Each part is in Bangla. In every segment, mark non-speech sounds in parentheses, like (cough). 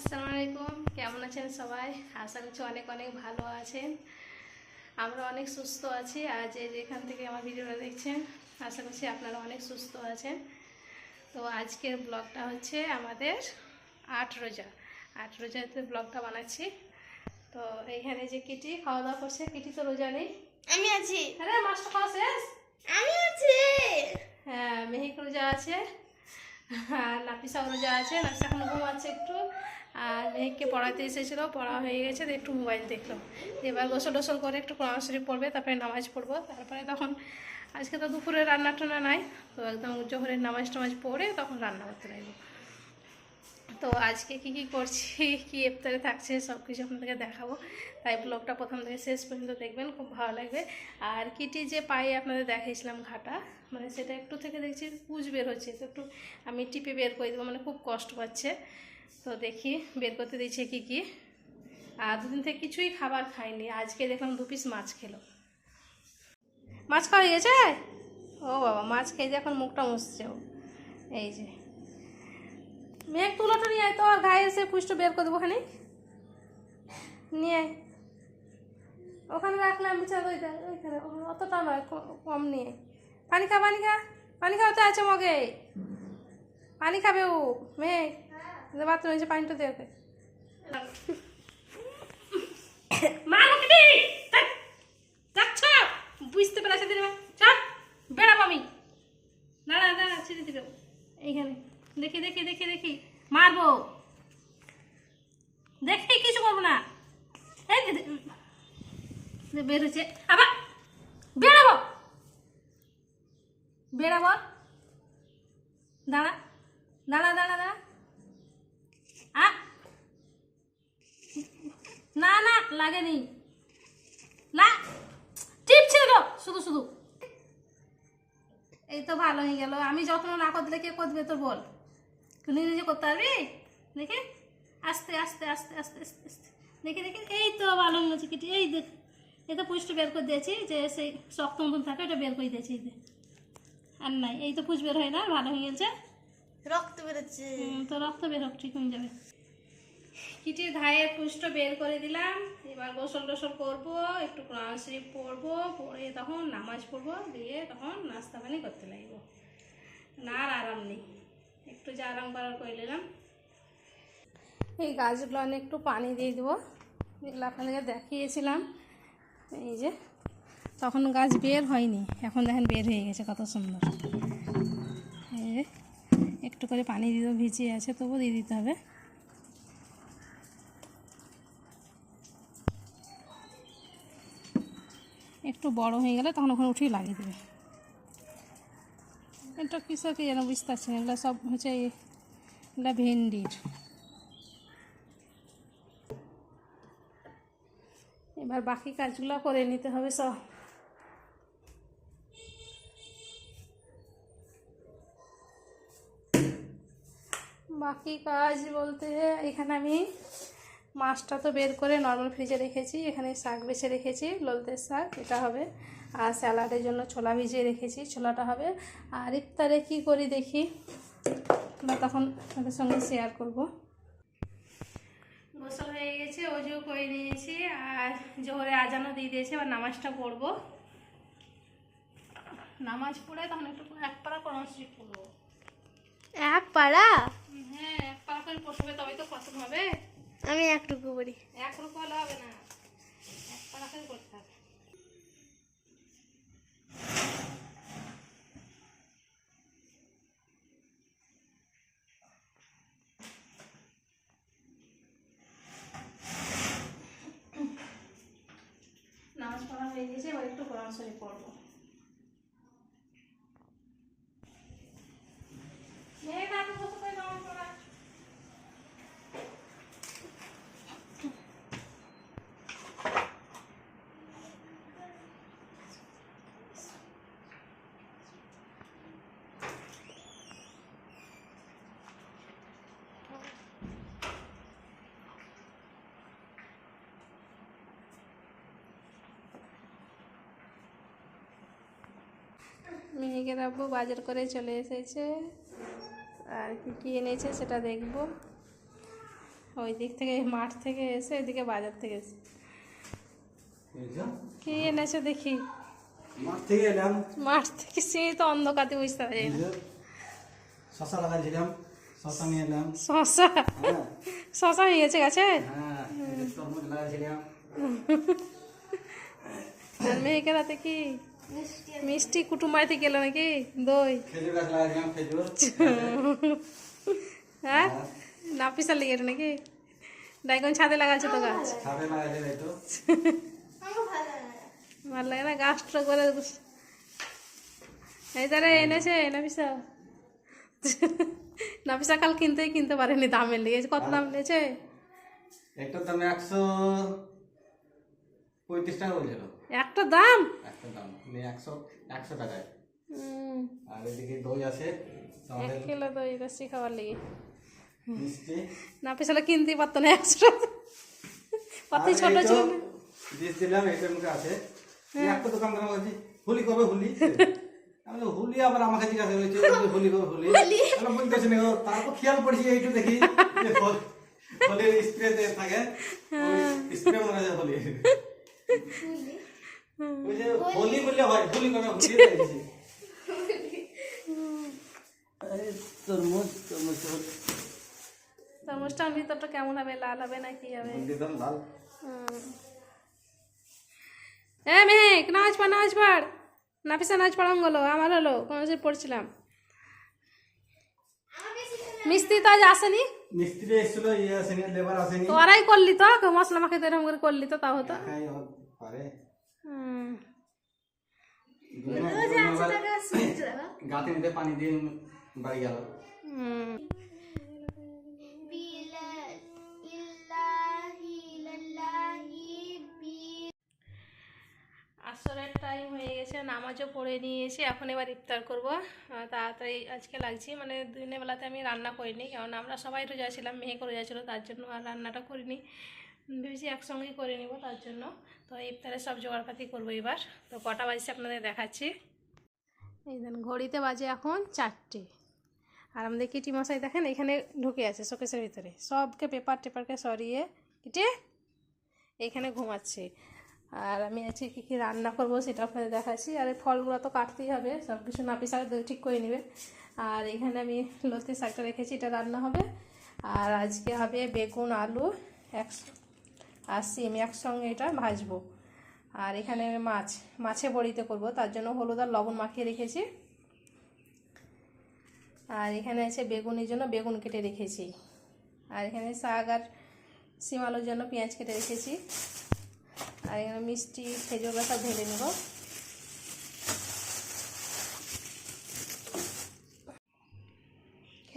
আসসালামু আলাইকুম কেমন আছেন সবাই? আশা করছি অনেক অনেক ভালো আছেন। আমরা অনেক সুস্থ আছি। আর যে যেখান থেকে আমার ভিডিওটা দেখছেন আশা করছি আপনারা অনেক সুস্থ আছেন। তো আজকের ব্লগটা হচ্ছে আমাদের আট রোজা। আট রোজাতে ব্লগটা বানাচ্ছি। তো এইখানে যে কিটি খাওয়া দাওয়া করছে কিটি তো রোজা নেই। আমি আছি। আরে মাছটা খাওয়া শেষ? আমি আছি। হ্যাঁ মেহিক রোজা আছে আর নাপিসাও রোজা আছে নাপিসা এখন ঘুমাচ্ছে একটু। আর মেহিককে পড়াতে এসেছিল, পড়া হয়ে গেছে একটু মোবাইল দেখল। এবার গোসল টোসল করে একটু কোরআন শরীফ পড়বে তারপরে নামাজ পড়ব। তারপরে তখন, আজকে তো দুপুরে রান্না টান্না নাই, তো একদম জোহরের নামাজ টামাজ পড়ে তখন রান্না করতে লাগবো। তো আজকে কি কি করছি, (laughs) কি ইফতারে থাকছে সব কিছু আপনাদেরকে দেখাবো। তাই ব্লগটা প্রথম থেকে শেষ পর্যন্ত দেখবেন, খুব ভালো লাগবে। আর কিটি যে পায়ে আপনাদের দেখাইছিলাম ঘাটা মানে সেটা একটু থেকে দেখছি পুজ বের হচ্ছে, তো একটু আমি টিপে বের করে দেবো মানে খুব কষ্ট পাচ্ছে। তো দেখি, বের করতে দিচ্ছে কি কি। আর দুদিন থেকে কিছুই খাবার খাইনি। আজকে দেখলাম দু পিস মাছ খেলো। মাছ খাওয়া হয়ে গেছে? ও বাবা, মাছ খেয়ে এখন মুখটা মুছছে ও। এই যে। মেঘ তুলোটা নিয়ে আয় তো, আর গায়ে এসে পুষ্ট বের করে দেবো ওখানে নিয়ে আয়। ওখানে রাখলাম বিচার ওইখানে। অতটা নয় কম নিয়ে। পানি খা পানি খা। পানি খাওয়াতে আছে মগে। পানি খাবে ও মেঘ বাথরুমে যে পানিটা দে। ওকে বুঝতে পেরেছে দিদি চল বেড়াবো আমি। না না ছেড়ে দিবে এইখানে। দেখি দেখি দেখি দেখি। মারবো। দেখি কিছু করব না। এই দে- দে- দে, বের হয়েছে। আবার বেড়াবো। বেড়াবো। দাঁড়া। দাঁড়া দাঁড়া দাঁড়া। আ। না না লাগেনি। না টিপছে তো শুধু শুধু। এই তো ভালো হয়ে গেল। আমি যত্ন না করলে কে করবে তোর বল? তুই নিজে করতে পারবি? দেখে? আস্তে আস্তে আস্তে আস্তে আস্তে আস্তে। দেখে দেখে? এই তো ভালো হয়ে গেছে কেটে এই দেখ। এই তো পুষটা বের করে দিয়েছি যে সেই শক্ত মতন থাকে ওটা বের করে দিয়েছি এই। আর নাই। এই তো পুষ বের হয় না ভালো হয়ে গেছে। রক্ত বেরোচ্ছে। তো রক্ত বের হোক ঠিক হয়ে যাবে। কিটির ঘায়ের পুষ্ট বের করে দিলাম। এবার গোসল টোসল করব, একটু কোরআন শরীফ পড়ব পড়ে তখন নামাজ পড়ব, দিয়ে তখন নাস্তা পানি করতে লাগবো। না, আর আরাম নেই। একটু যে আরাম করার করে নিলাম। এই গাছগুলো আমি একটু পানি দিয়ে দেবো। এগুলো আপনাদেরকে দেখিয়েছিলাম। এই যে, তখন গাছ বের হয়নি। এখন দেখেন বের হয়ে গেছে, কত সুন্দর। এই যে, একটু করে পানি দিতেও ভিজিয়ে আছে, তবুও দিয়ে দিতে হবে। একটু বড় হয়ে গেলে তখন ওখানে উঠেই লাগিয়ে দেবে। এটা কিসের কি যেন বুঝতে পারছি না এগুলো সব হচ্ছে এগুলো ভেন্ডির। এবার বাকি কাজগুলো করে নিতে হবে সব। বাকি কাজ বলতে এখানে আমি মাছটা তো বের করে নর্মাল ফ্রিজে রেখেছি এখানে শাক বেছে রেখেছি ললতের শাক এটা হবে। আর স্যালাডের জন্য ছোলা ভিজিয়ে রেখেছি ছোলাটা হবে। আর ইফতারে কি করি দেখি বা তখন তাদের সঙ্গে শেয়ার করব। গোসল হয়ে গেছে অজু করে নিয়েছি আর জোহরে আজানও দিয়ে দিয়েছি এবার নামাজটা পড়ব। নামাজ পড়ে তখন একটু এক পাড়া কোরআন শরীফ পড়ব। এক পাড়া? হ্যাঁ এক পাড়া করে পড়বে তবেই তো পছন্দ হবে। আমি একটুকু পড়ি এক রূপ হলে হবে না। এক পাড়া করতে হবে। নামাজ পড়া হয়ে গেছে এবার একটু কোরআন শরীফ পড়ব মেয়ে না তো বসে করে নামাজ পড়া মেয়েকে রাখব বাজার করে চলে এসেছে। আর কি কী এনেছে সেটা দেখব। ওই দিক থেকে মাঠ থেকে এসে এদিকে বাজার থেকে এসে? কি এনেছে দেখি। মাঠ থেকে এলাম। মাঠ থেকে সে তো অন্ধকারে বুঝতে পারি না? শশা লাগাইছিলাম শশা নিয়ে এলাম। শশা? হ্যাঁ। শশা হয়ে গেছে গাছে? হ্যাঁ তরমুজ লাগাইছিলাম। আর মেয়েকে রাতে কি? মিষ্টি কুটুম বাড়িতে গেল নাকি? দই। গাছ (laughs) হ্যাঁ? নাপিসার লেগে এটা নাকি? ডাইকন ছাদে লাগাচ্ছে তো গাছ। (laughs) ভালো লাগে না। না গাছটা করে এই তারা এনেছে নাপিসা (laughs) নাপিসা কাল কিনতেই কিনতে পারেনি দামের লেগেছে। কত দাম নিয়েছে একটা দাম একশো পঁয়ত্রিশ টাকা বলছিল। একটা দাম? একটা দাম। নিয়ে একশো একশো টাকায়। হুম, আর এদিকে দই আছে। এক কিলো দই বেশি খাবার লেগে। মিষ্টি। নাপিসালে কিনতেই পারতো না একশো। কত আর ছোট ছিল। বীজ দিলাম এটার মুখে আছে। এই একটা দোকানদার বলছি হুলি কবে হুলি? আমি হুলি আবার আমাকে জিজ্ঞাসা করেছে হুলি কবে হুলি? আমি বলতেছি না তারপর খেয়াল পড়ছি এইটু দেখি হল- হোলির স্প্রে থাকে। স্প্রে মনে হয় হোলি? ওই যে হোলি বললে হয় হোলি কবে হুলি দেখেছি (laughs) তরমুজ তরমুজ তরমুজ। তরমুজটার ভিতরটা কেমন হবে? লাল হবে না কি হবে? লাল। এ নাচ পড় নাচ পড়। নাপিসা নাচ পড়াম গেলো আমার হলো কোনো পড়ছিলাম। মিস্ত্রি তো আজ আসেনি? মিস্ত্রি এসেছিল ইয়ে আসেনি লেবার আসেনি। তো ওরাই করলি তো? মশলা মাখাতে এরকম করে করলি তো তাও হতো। পারে। রাখা। গাতে মধ্যে পানি দিয়ে বাড়ি গেল আসরের টাইম হয়ে গেছে, নামাজও পড়ে নিয়েছি, এখন এবার ইফতার করব। তাড়াতাড়ি আজকে লাগছে মানে দিনের বেলাতে আমি রান্না করিনি কারণ আমরা সবাই রোজা ছিলাম, মেয়ে করে যাচ্ছিল, তার জন্য আর রান্নাটা করিনি। ভেবেছি একসঙ্গেই করে নেব তার জন্য। তো ইফতারে সব জোগাড়পাতি করব এবার। তো কটা বাজছে আপনাদের দেখাচ্ছি। এই দেন, ঘড়িতে বাজে এখন চারটে। আর আমাদের কিটি মশাই দেখেন, এখানে ঢুকে আছে শোকেসের ভিতরে। সবকে পেপার টেপারকে সরিয়ে কিটে এখানে ঘুমাচ্ছে। আর আমি আজকে কী কী রান্না করব সেটা আপনাদের দেখাচ্ছি। আর ফলগুলো তো কাটতেই হবে সব কিছু নাপি শাক ঠিক করে নেবে। আর এখানে আমি লতি শাকটা রেখেছি, এটা রান্না হবে। আর আজকে হবে বেগুন, আলু এক আর সিম একসঙ্গে এটা ভাজবো। আর এখানে মাছ, মাছে বড়িতে করব, তার জন্য হলুদ আর লবণ মাখিয়ে রেখেছি। আর এখানে আছে বেগুনের জন্য বেগুন কেটে রেখেছি। আর এখানে শাক আর সিম আলুর জন্য পেঁয়াজ কেটে রেখেছি। আর এখানে মিষ্টি, খেজুর গাছা ঢেলে নেব।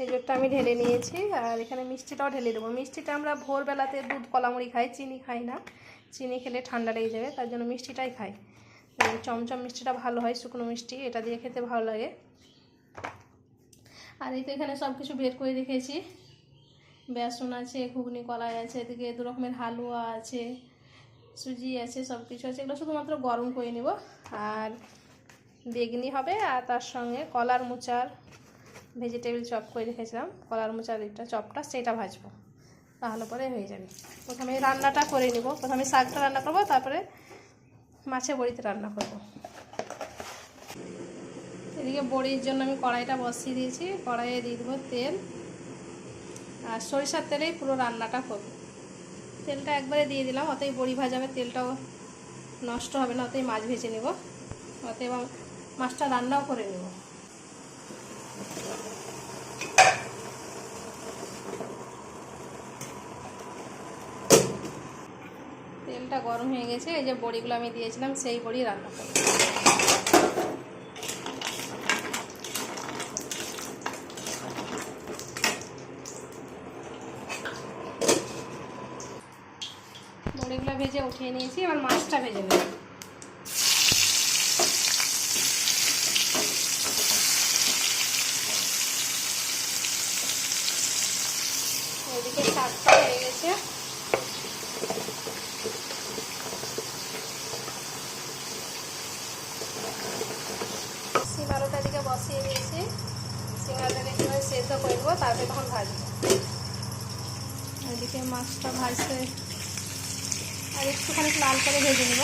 খেজুরটা আমি ঢেলে নিয়েছি আর এখানে মিষ্টিটাও ঢেলে দেবো। মিষ্টিটা আমরা ভোরবেলাতে দুধ, কলামুড়ি খাই, চিনি খাই না। চিনি খেলে ঠান্ডা লেগে যাবে, তার জন্য মিষ্টিটাই খাই। চমচম মিষ্টিটা ভালো হয়, শুকনো মিষ্টি, এটা দিয়ে খেতে ভালো লাগে। আর এই তো এখানে সব কিছু বের করে রেখেছি। বেসন আছে, ঘুগনি, কলাই আছে, এদিকে দু রকমের হালুয়া আছে, সুজি আছে সব কিছু আছে। এগুলো শুধুমাত্র গরম করে নেব। আর বেগনি হবে আর তার সঙ্গে কলার মোচার ভেজিটেবল চপ করে রেখেছিলাম, কলার মোচার এটা চপটা সেটা ভাজবো। তাহলে পরে হয়ে যাবে। প্রথমে রান্নাটা করে নিব। প্রথমে শাকটা রান্না করব, তারপরে মাছে বড়িতে রান্না করব। এদিকে বড়ির জন্য আমি কড়াইটা বসিয়ে দিয়েছি। কড়াইয়ে দিয়ে দেবো তেল। আর সরিষার তেলেই পুরো রান্নাটা করব। তেলটা একবারে দিয়ে দিলাম অতই বড়ি ভাজাবে তেলটাও নষ্ট হবে না অতই মাছ ভেজে নেব। অতএব মাছটা রান্নাও করে নেব। তেলটা গরম হয়ে গেছে, এই যে বড়িগুলো আমি দিয়েছিলাম, সেই বড়ি রান্না করব। বড়িগুলো ভেজে উঠিয়ে নিয়েছি, এবার মাছটা ভেজে নেব ওইদিকে শাকটা হয়ে গেছে সিমারোটা দিকে বসিয়ে দিয়েছি সিমারোটাকে কীভাবে সেদ্ধ করে দেবো তারপরে তখন ভাজবো। এদিকে মাছটা ভাজতে আর একটুখানি লাল করে ভেজে নেব।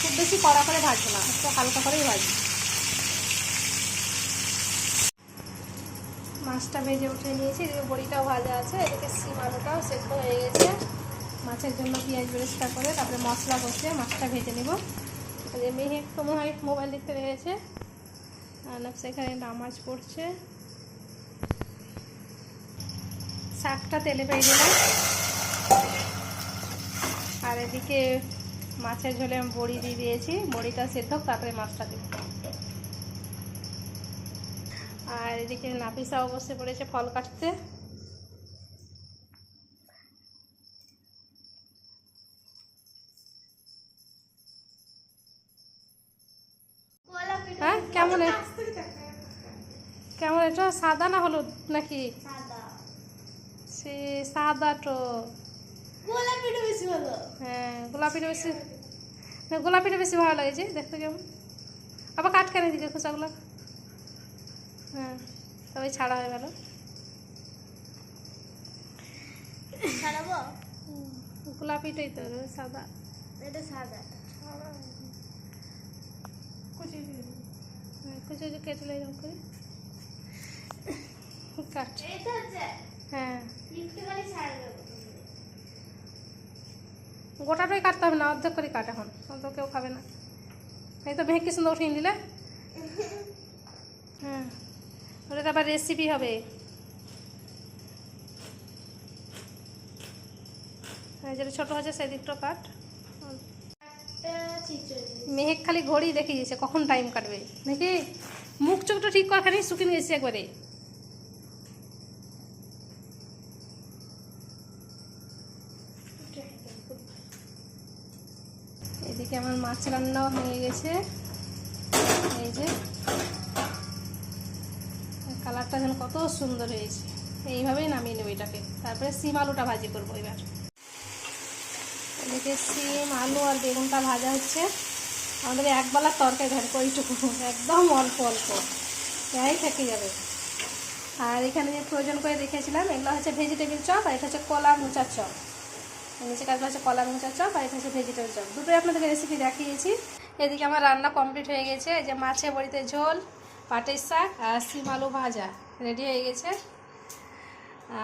খুব বেশি কড়া করে ভাজবো না একটু হালকা করেই ভাজবো। মাছটা ভেজে উঠে নিয়েছি এদিকে বড়িটাও ভাজা আছে এদিকে সিম আলুটাও সেদ্ধ হয়ে গেছে। মাছের জন্য পেঁয়াজ বেরেস্তা করে তারপরে মশলা কষে মাছটা ভেজে নেব। মেয়ে একটু মনে হয় মোবাইল দেখতে রয়েছে আর নাফসা এখানে নামাজ পড়ছে। শাকটা তেলে পেয়ে দিলাম আর এদিকে মাছের ঝোলে আমি বড়ি দিয়ে দিয়েছি। বড়িটা সেদ্ধ, তারপরে মাছটা দেবো আর এদিকে নাপিসা অবশ্যই পড়েছে ফল কাটতে। সাদা না হলুদ নাকি? সে সাদা তো। কলা পিঠা বেশি ভালো। হ্যাঁ গোলাপিটা বেশি না গোলাপিটা বেশি ভালো লাগছে দেখতে কেমন। আবার কাট কেন দিকে খোসাগুলো। হ্যাঁ তবে ছাড়া হয়ে গেল ছাড়াবো? গোলাপিটাই তো সাদা। এটা সাদা। হ্যাঁ, কুচি কুচি কেটে এরকম করে। কাট এটা হ্যাঁ। গোটাটাই কাটতে হবে না অর্ধেক করে কাট এখন। অত কেউ খাবে না। এই তো ভেঙে কি সুন্দর উঠিয়ে দিলে (laughs) হ্যাঁ। ওটা আবার রেসিপি হবে। হ্যাঁ যেটা ছোটো আছে সেদিকটা কাট। একটা মেহেক খালি ঘড়ি দেখে দিয়েছে কখন টাইম কাটবে। নাকি মুখ চোখটা ঠিক কর খালি শুকিয়ে গেছে একবারে। মাছ রান্নাও হয়ে গেছে। এই যে, কালারটা যেন কত সুন্দর হয়েছে। এইভাবেই নামিয়ে নেব এটাকে। তারপরে সিম আলুটা ভাজি করব এবার। এদিকে সিম, আলু আর বেগুনটা ভাজা হচ্ছে। আমাদের একবেলার তরকারি ধরে ওইটুকু একদম অল্প অল্প। যাই থেকে যাবে। আর এখানে যে প্রয়োজন করে রেখেছিলাম, এগুলো হচ্ছে ভেজিটেবিল চপ আর এটা হচ্ছে কলা মোচার চপ। নিচে কাজটা হচ্ছে কলা মোচার চপ আর হচ্ছে ভেজিটেবিল চপ। দুটোই আপনাদেরকে রেসিপি দেখিয়েছি। এদিকে আমার রান্না কমপ্লিট হয়ে গেছে। এই যে মাছে বড়িতে ঝোল, পাটের শাক আর সিম আলু ভাজা রেডি হয়ে গেছে।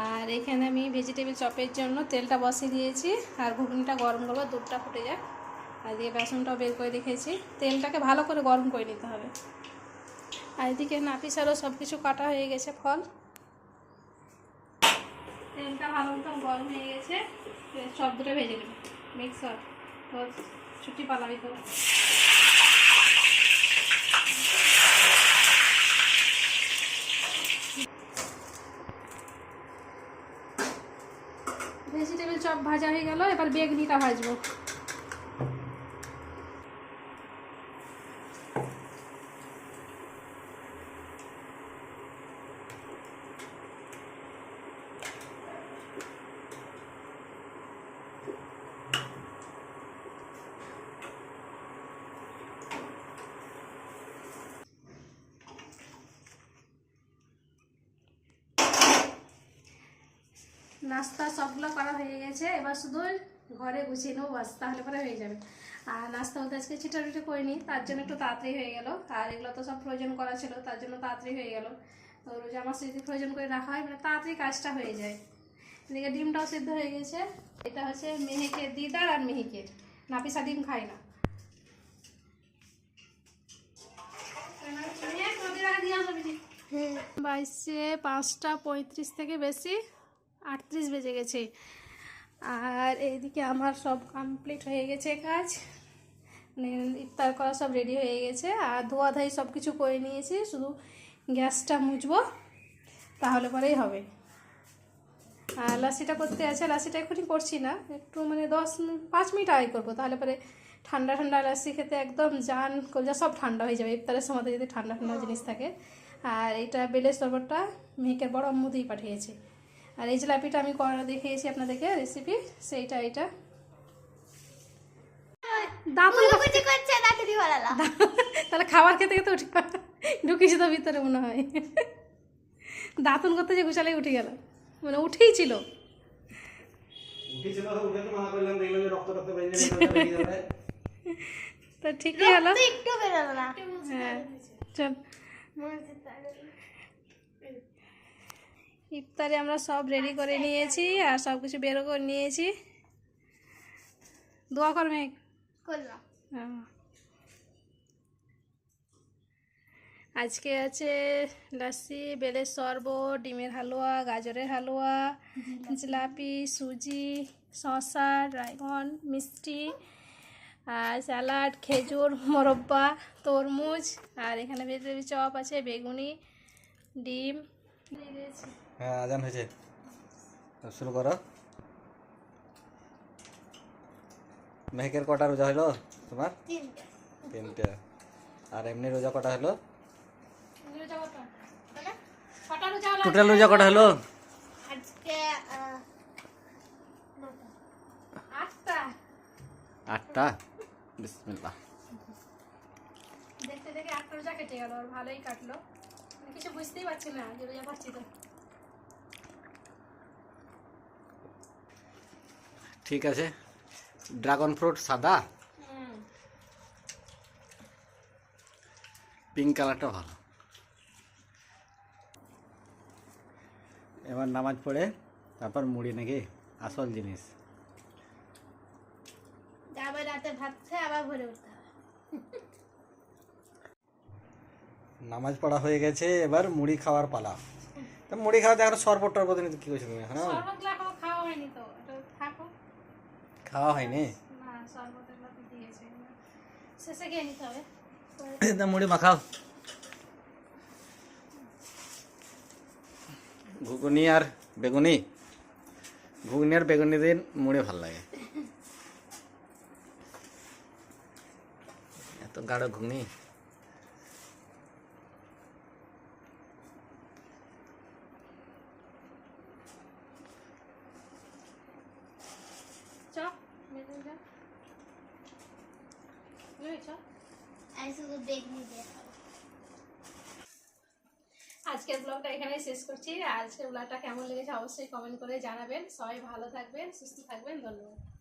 আর এখানে আমি ভেজিটেবিল চপের জন্য তেলটা বসিয়ে দিয়েছি আর ঘুগনিটা গরম করব, দুধটা ফুটে যাক। আর দিয়ে বেসনটাও বের করে রেখেছি। তেলটাকে ভালো করে গরম করে নিতে হবে। আর এদিকে নাপিস আরও সব কিছু কাটা হয়ে গেছে ফল। তেলটা ভালো মতন গরম হয়ে গেছে এবার সব দুটো ভেজে নেবে। মিক্সার ছুটি পালাবি তো। ভেজিটেবিল চপ ভাজা হয়ে গেল, এবার বেগনিটা ভাজবো। নাস্তা সবগুলো করা হয়ে গেছে। এবার শুধু ঘরে গুছিয়ে নেব বাস তাহলে পরে হয়ে যাবে। আর নাস্তা হতে আজকে চিটারুটি করিনি তার জন্য একটু তাড়াতাড়ি হয়ে গেল। আর এগুলো তো সব প্রয়োজন করা ছিল তার জন্য তাড়াতাড়ি হয়ে গেল। তো রোজ আমার যদি প্রয়োজন করে রাখা হয় মানে তাড়াতাড়ি কাজটা হয়ে যায়। এদিকে ডিমটাও সিদ্ধ হয়ে গেছে। এটা হচ্ছে মেহেকের দিদার আর মেহেকের নাপিসা ডিম খায় না। মেহেক, বেশি। বাইশে পাঁচটা পঁয়ত্রিশ থেকে বেশি। আটত্রিশ বেজে গেছে। আর এইদিকে আমার সব কমপ্লিট হয়ে গেছে কাজ। মানে ইফতার করা সব রেডি হয়ে গেছে। আর ধোয়া ধাই সব কিছু করে নিয়েছি, শুধু গ্যাসটা মুছবো, তাহলে পরেই হবে। আর লাসিটা করতে আছে লাসিটা এখনই করছি না। একটু মানে দশ পাঁচ মিনিট আগে করব, তাহলে পরে ঠান্ডা ঠান্ডা লাসি খেতে একদম জান কলজা সব ঠান্ডা হয়ে যাবে। ইফতারের সময় যদি ঠান্ডা ঠান্ডা জিনিস থাকে। আর এইটা বেলের সরবতটা মেয়েকে বড় দিয়ে পাঠিয়েছে। আর এই জিলাপিটা আমি করা দেখিয়েছি আপনাদেরকে রেসিপি সেইটা এটা তাহলে খাবার খেতে খেতে উঠে ঢুকিয়েছি তো ভিতরে মনে হয়। দাঁতন করতে যে ঘুষালে উঠে গেল। মানে উঠেই ছিল। তো ঠিকই হলো একটু বেরোলো না। হ্যাঁ চল। ইফতারে আমরা সব রেডি করে নিয়েছি আর সব কিছু বেরো করে নিয়েছি। দোয়া কর মেঘ। করলাম। হ্যাঁ। আজকে আছে লাসি বেলের শরবত ডিমের হালুয়া গাজরের হালুয়া জিলাপি। সুজি শসা ড্রাগন মিষ্টি আর স্যালাড খেজুর মোরব্বা তরমুজ আর এখানে ভেতরে চপ আছে বেগুনি ডিম। দিয়েছি। হ্যাঁ আজান হয়েছে। তো শুরু করো। মেহেকের কটা রোজা হলো তোমার? তিনটে। আর এমনি রোজা কটা হলো? টোটাল রোজা কটা হলো। আটটা। আটটা? বিসমিল্লাহ। দেখতে দেখে আটটা রোজা কেটে গেল আর ভালোই কাটলো। কিছু বুঝতেই পারছি না যে রোজা পাচ্ছি তো। ঠিক আছে? ড্রাগন ফ্রুট সাদা? পিঙ্ক কালারটা ভালো। এবার নামাজ পড়ে তারপর মুড়ি নাকি আসল জিনিস। রাতে ভাত আবার ভরে উঠতে নামাজ পড়া হয়ে গেছে এবার মুড়ি খাওয়ার পালা। তা মুড়ি খাওয়াতে এখন শরবত টরবত কি করছ তুমি এখন শরবতগুলো এখনও খাওয়া হয়নি তো এটা থাকো খাওয়া হয়নি? মুড়ি মাখাও। ঘুগুনি আর বেগুনি। ঘুগুনি আর বেগুনি দিন মুড়ে ভালো লাগে। এত গাঢ় ঘুগনি চ মেজে যা এই চ আমি শুধু বেগনি দিয়ে খাব আজকের ব্লগটা এখানেই শেষ করছি আর আজকের কেমন লেগেছে অবশ্যই কমেন্ট করে জানাবেন। সবাই ভালো থাকবেন, সুস্থ থাকবেন, ধন্যবাদ।